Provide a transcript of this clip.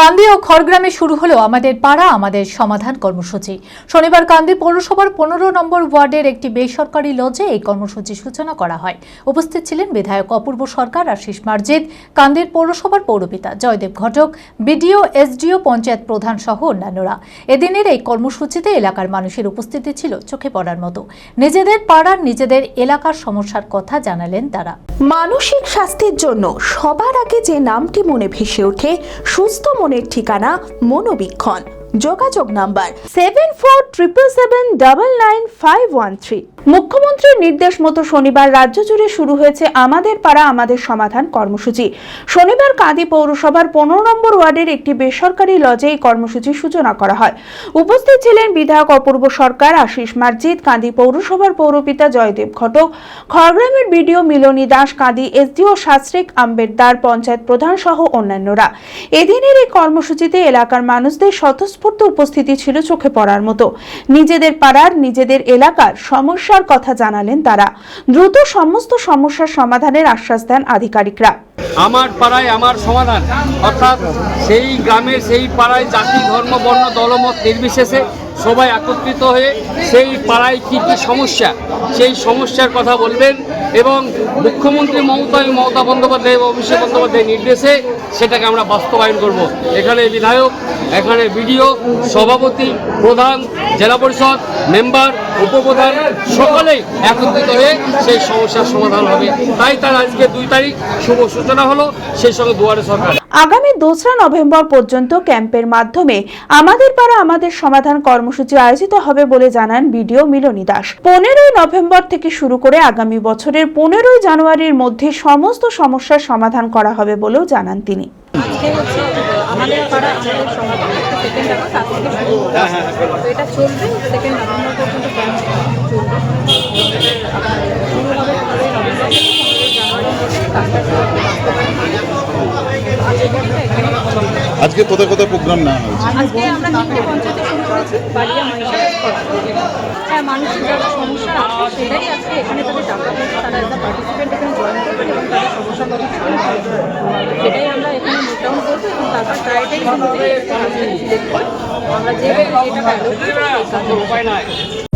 কান্দি ও খড়গ্রামে শুরু হলো আমাদের পাড়া, আমাদের সমাধান কর্মসূচি। শনিবার কান্দি পৌরসভার পনেরো নম্বর ওয়ার্ডের একটি বেসরকারি লজে এই কর্মসূচি সূচনা করা হয়। উপস্থিত ছিলেন বিধায়ক অপূর্ব সরকার আশিস মার্জিদ কান্দির পৌরসভার পৌরপিতা জয়দেব ঘটক, বিডিও, এসডিও, পঞ্চায়েত প্রধান সহ অন্যান্যরা। এদিনের এই কর্মসূচিতে এলাকার মানুষের উপস্থিতি ছিল চোখে পড়ার মতো। নিজেদের পাড়ার নিজেদের এলাকার সমস্যার কথা জানালেন তারা। মানসিক স্বাস্থ্যের জন্য সবার আগে যে নামটি মনে ভেসে ওঠে, সুস্থ মনের ঠিকানা মনোবীক্ষণ। যোগাযোগ number seven four triple seven double nine five one three মুখ্যমন্ত্রীর নির্দেশ মতো শনিবার রাজ্য জুড়ে শুরু হয়েছে আমাদের পাড়া, আমাদের সমাধান কর্মসূচি। শনিবার কাঁদি পৌরসভার পনেরো নম্বর ওয়ার্ডের একটি বেসরকারি লজে এই কর্মসূচির সূচনা করা হয়। উপস্থিত ছিলেন বিধায়ক অপূর্ব সরকার, আশিস মার্জিদ কাঁদি পৌরসভার পৌরপিতা জয়দেব ঘটক, খড়গ্রামের বিডিও মিলনী দাস, কাঁদি এসডিও শাস্ত্রিক আম্বেদদার পঞ্চায়েত প্রধান সহ অন্যান্যরা। এদিনের এই কর্মসূচিতে এলাকার মানুষদের স্বতঃস্ফূর্ত উপস্থিতি ছিল চোখে পড়ার মতো। নিজেদের পাড়ার, নিজেদের এলাকার সমস্যার কথা জানালেন তারা। দ্রুত সমস্ত সমস্যার সমাধানের আশ্বাস দেন আধিকারিকরা। আমার পাড়ায় আমার সমাধান। অর্থাৎ সেই গ্রামের সেই পাড়ায় জাতি, ধর্ম, বর্ণ, দলমত নির্বিশেষে সবাই একত্রিত হয়ে সেই পাড়ায় কী কী সমস্যা, সেই সমস্যার কথা বলবেন এবং মুখ্যমন্ত্রী মমতা মমতা বন্দ্যোপাধ্যায় এবং অভিষেক বন্দ্যোপাধ্যায়ের নির্দেশে সেটাকে আমরা বাস্তবায়ন করব। এখানে বিধায়ক, এখানে বিডিও, সভাপতি, প্রধান, জেলা পরিষদ, মেম্বার, উপপ্রধান, সকলেই একত্রিত সেই সমস্যার সমাধান হবে। তাই তার আজকে দুই তারিখ শুভ সূচনা হলো সেই সঙ্গে দুয়ারে সরকার। আগামী দোসরা নভেম্বর পর্যন্ত ক্যাম্পের মাধ্যমে আমাদের পাড়া আমাদের সমাধান কর্মসূচি আয়োজিত হবে বলে জানান বিডিও মিলনী দাস। পনেরোই নভেম্বর থেকে শুরু করে আগামী বছরের পনেরোই জানুয়ারির মধ্যে সমস্ত সমস্যার সমাধান করা হবে বলেও জানান তিনি। আমাদের পাড়া আমাদের সমাধান সেকেন্ড এটা চলবে সেকেন্ড নভেম্বর পর্যন্ত ক্যাম্প চলবে আবার শুরু হবে পনেরোই নভেম্বর থেকে পনেরোই জানুয়ারির মধ্যে কাজটা বাস্তবায়ন হবে। আজকে কোথায় কোথায় প্রোগ্রাম নেওয়া হয়েছে আজকে আমরা পঞ্চায়েতে শুরু করেছি হ্যাঁ মানুষের যারা সমস্যা আছে সেটাই আজকে এখানে তাদের হয়েছে তারা একটা পার্টিসিপেন্ট এখানে জয়েন এবং তাদের সমস্যা কথা সেটাই আমরা এখানে করব এবং তারপর আমরা যে যেটা অ্যালোকেট